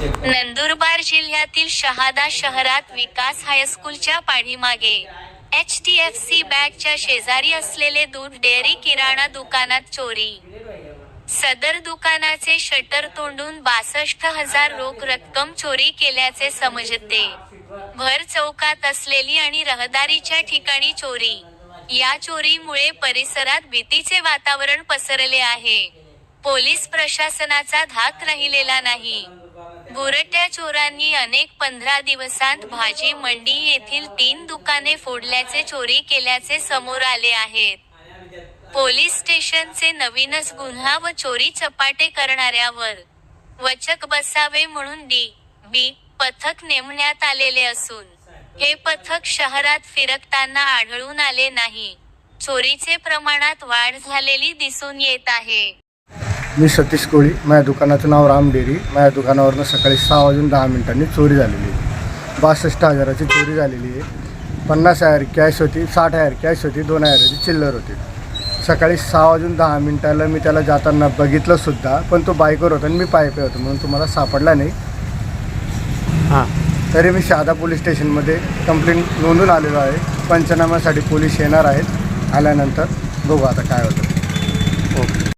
नंदुरबार जिल्ह्यातील शहादा शहरात विकास हायस्कूलच्या पाठीमागे एच टी एफ सी बँकच्या शेजारी असलेले दूध डेअरी किराणा दुकानात चोरी. सदर दुकानाचे शटर तोंडून बासष्ट हजार रोख रक्कम चोरी केल्याचे समजते. भर चौकात असलेली आणि रहदारीच्या ठिकाणी चोरी. या चोरीमुळे परिसरात भीतीचे वातावरण पसरले आहे. पोलीस प्रशासनाचा धाक राहिलेला नाही. बुरट्या चोरांनी अनेक पंधरा दिवसांत भाजी मंडी येथील तीन दुकाने फोडल्याचे चोरी केल्याचे समोर आले आहेत. पोलीस स्टेशनचे नवीनच गुन्हा व चोरी चपाटे करणाऱ्यावर वचक बसावे म्हणून डी बी पथक नेमण्यात आलेले असून हे पथक शहरात फिरकताना आढळून आले नाही. चोरीचे प्रमाणात वाढ झालेली दिसून येत आहे. मी सतीश कोळी. माझ्या दुकानाचं नाव राम डेअरी. माझ्या दुकानावरनं सकाळी सहा वाजून दहा मिनिटांनी चोरी झालेली आहे. बासष्ट हजाराची चोरी झालेली आहे. पन्नास हजार कॅश होती साठ हजार कॅश होती दोन हजाराची चिल्लर होती. सकाळी सहा वाजून दहा मिनिटाला मी त्याला जाताना बघितलं सुद्धा पण तो बाईकवर होता आणि मी पाय पे होतो म्हणून तुम्हाला सापडला नाही. हां. तरी मी शहादा पोलीस स्टेशनमध्ये कंप्लेंट नोंदून आलेलो आहे. पंचनाम्यासाठी पोलीस येणार आहेत. आल्यानंतर बघू आता काय होतं. ओके.